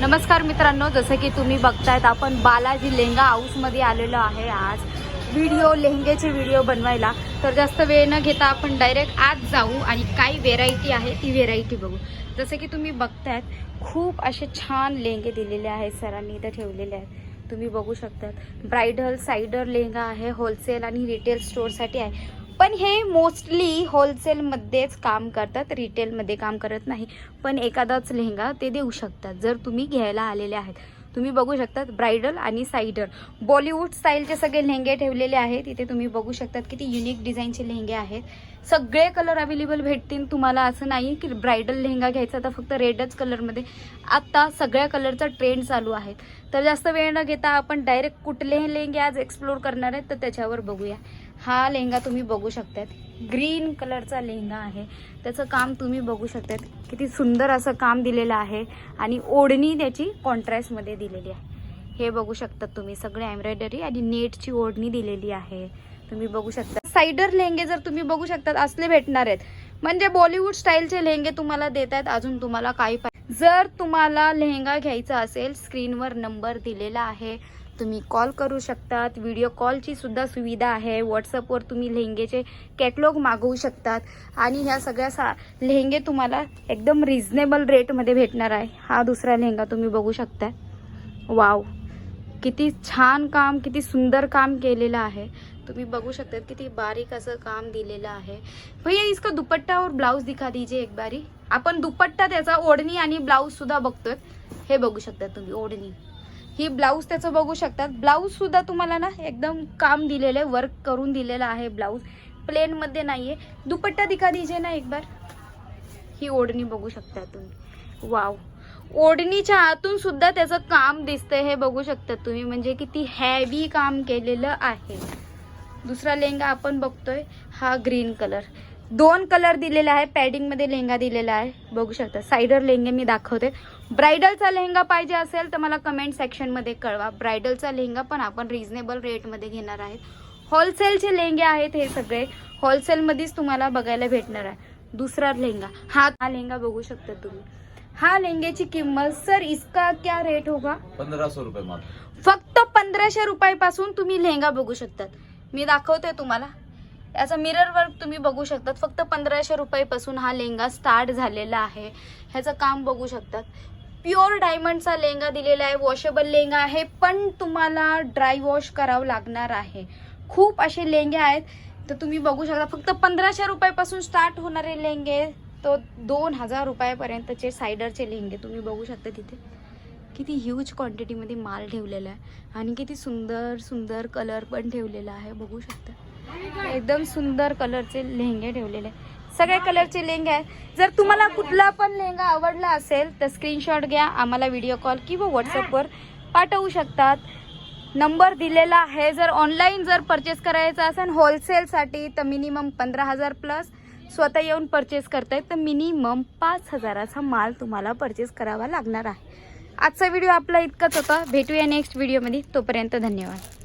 नमस्कार मित्रांनो जसं की तुम्ही बघतायत आपण बालाजी लेहंगा हाऊसमध्ये आलेलो आहे आज. व्हिडिओ लेहंग्याचे व्हिडिओ बनवायला. तर जास्त वेळ न घेता आपण डायरेक्ट आज जाऊ आणि काय व्हेरायटी आहे ती व्हेरायटी बघू. जसं की तुम्ही बघतायत खूप असे छान लेहंगे दिलेले आहेत सरांनी इथं ठेवलेले आहेत. तुम्ही बघू शकतात ब्रायडल सायडर लेहंगा आहे होलसेल आणि रिटेल स्टोअरसाठी आहे. पण हे मोस्टली होलसेलमध्येच काम करतात रिटेलमध्ये काम करत नाही. पण एखादाच लेहंगा ते देऊ शकतात जर तुम्ही घ्यायला आलेले आहेत. तुम्ही बघू शकतात ब्रायडल आणि सायडल बॉलिवूड स्टाईलचे सगळे लेहंगे ठेवलेले आहेत इथे तुम्ही बघू शकतात किती युनिक डिझाईनचे लेहंगे आहेत. सगळे कलर अवेलेबल भेटतील तुम्हाला असं नाही की ब्रायडल लेहंगा घ्यायचा तर फक्त रेडच कलरमध्ये आत्ता सगळ्या कलरचा ट्रेंड चालू आहे. तर जास्त वेळ न घेता आपण डायरेक्ट कुठलेही लेहंगे आज एक्सप्लोर करणार आहेत तर त्याच्यावर बघूया. हा लेहंगा तुम्ही बघू शकतात. ग्रीन कलरचा लेहंगा आहे. त्याचं काम तुम्ही बघू शकतात. किती सुंदर असं काम दिलेलं आहे आणि ओढणी त्याची कॉन्ट्रास्टमध्ये दिलेली आहे. हे बघू शकतात तुम्ही. सगळे एम्ब्रॉयडरी आणि नेटची ओढणी दिलेली आहे. तुम्ही बघू शकता. सायडर लेहंगे जर तुम्ही बघू शकतात असले भेटणार आहेत. म्हणजे बॉलिवूड स्टाईलचे लेहंगे तुम्हाला देत आहेत अजून तुम्हाला काही जर तुम्हाला लेहंगा घ्यायचा असेल स्क्रीनवर नंबर दिलेला आहे तुम्ही कॉल करू शकतात. व्हिडिओ कॉलची सुद्धा सुविधा आहे. व्हॉट्सअपवर तुम्ही लेहंगेचे कॅटलॉग मागवू शकतात. आणि ह्या सगळ्या सा लेहंगे तुम्हाला एकदम रिझनेबल रेटमध्ये भेटणार आहे. हा दुसरा लेहंगा तुम्ही बघू शकता वाव किती छान काम किती सुंदर काम केलेलं आहे. तुम्ही बघू शकतात किती बारीक असं काम दिलेलं आहे. भैया इसका दुपट्टा और ब्लाऊज दिखा दीजिए एक बारी. आपण दुपट्टा त्याचा ओढणी आणि ब्लाऊज सुद्धा बघतोय. हे बघू शकता तुम्ही ओढणी. ही ब्लाऊज त्याचं बघू शकतात. ब्लाऊज सुद्धा तुम्हाला ना एकदम काम दिलेलं आहे वर्क करून दिलेलं आहे ब्लाऊज. प्लेन मध्ये नाहीये. दुपट्टा दिखा दीजिए ना एक बार. ही ओढणी बघू शकता तुम्ही. वाव ओढणीच्या आतून सुद्धा त्याचं काम दिसतंय हे बघू शकता तुम्ही. म्हणजे किती हॅवी काम केलेलं आहे. दुसरा लेंगा आपण बघतोय हा ग्रीन कलर दोन कलर दिलेला आहे पॅडिंगमध्ये लेहंगा दिलेला आहे. बघू शकता. सायडर लेहंगे मी दाखवते. ब्रायडलचा लेहंगा पाहिजे असेल तर मला कमेंट सेक्शनमध्ये कळवा. ब्रायडलचा लेहंगा पण आपण रिझनेबल रेटमध्ये घेणार आहेत. होलसेलचे लेहंगे आहेत हे सगळे. होलसेलमध्येच तुम्हाला बघायला भेटणार आहे. दुसरा लेहंगा. हा हा लेहंगा बघू शकता तुम्ही. हा लेहंग्याची किंमत सर इसका क्या रेट होगा? पंधरा सौ रुपये फक्त पंधराशे रुपयापासून तुम्ही लेहंगा बघू शकतात. मी दाखवते तुम्हाला. याचा मिरर वर्क तुम्ही बघू शकतात. फक्त पंधराशे रुपयापासून हा लेंगा स्टार्ट झालेला आहे. ह्याचं काम बघू शकतात. प्युअर डायमंडचा लेंगा दिलेला आहे. वॉशेबल लेंगा आहे. पण तुम्हाला ड्राय वॉश करावं लागणार आहे. खूप असे लेंगे आहेत. तर तुम्ही बघू शकता फक्त पंधराशे रुपयापासून स्टार्ट होणारे लेंगे तो दोन हजार रुपयापर्यंतचे सायडरचे लेंगे तुम्ही बघू शकता तिथे. किती ह्यूज क्वांटिटीमध्ये माल ठेवलेला आहे. आणि किती सुंदर सुंदर कलर पण ठेवलेला आहे. बघू शकता. एकदम सुंदर कलरचे लेहंगे ठेवलेले. सगळ्या कलरचे लेहंगे आहेत. जर तुम्हाला कुठला पण लेहंगा आवडला असेल तर स्क्रीनशॉट घ्या आम्हाला व्हिडिओ कॉल किंवा व्हॉट्सअपवर पाठवू शकतात. नंबर दिलेला आहे जर ऑनलाईन जर परचेस करायचा असेल होलसेलसाठी तर मिनिमम पंधरा हजार प्लस स्वतः येऊन परचेस करताय तर मिनिमम पाच हजाराचा माल तुम्हाला परचेस करावा लागणार आहे. आजचा व्हिडिओ आपला इतकाच होता. भेटूया नेक्स्ट व्हिडिओमध्ये तोपर्यंत धन्यवाद.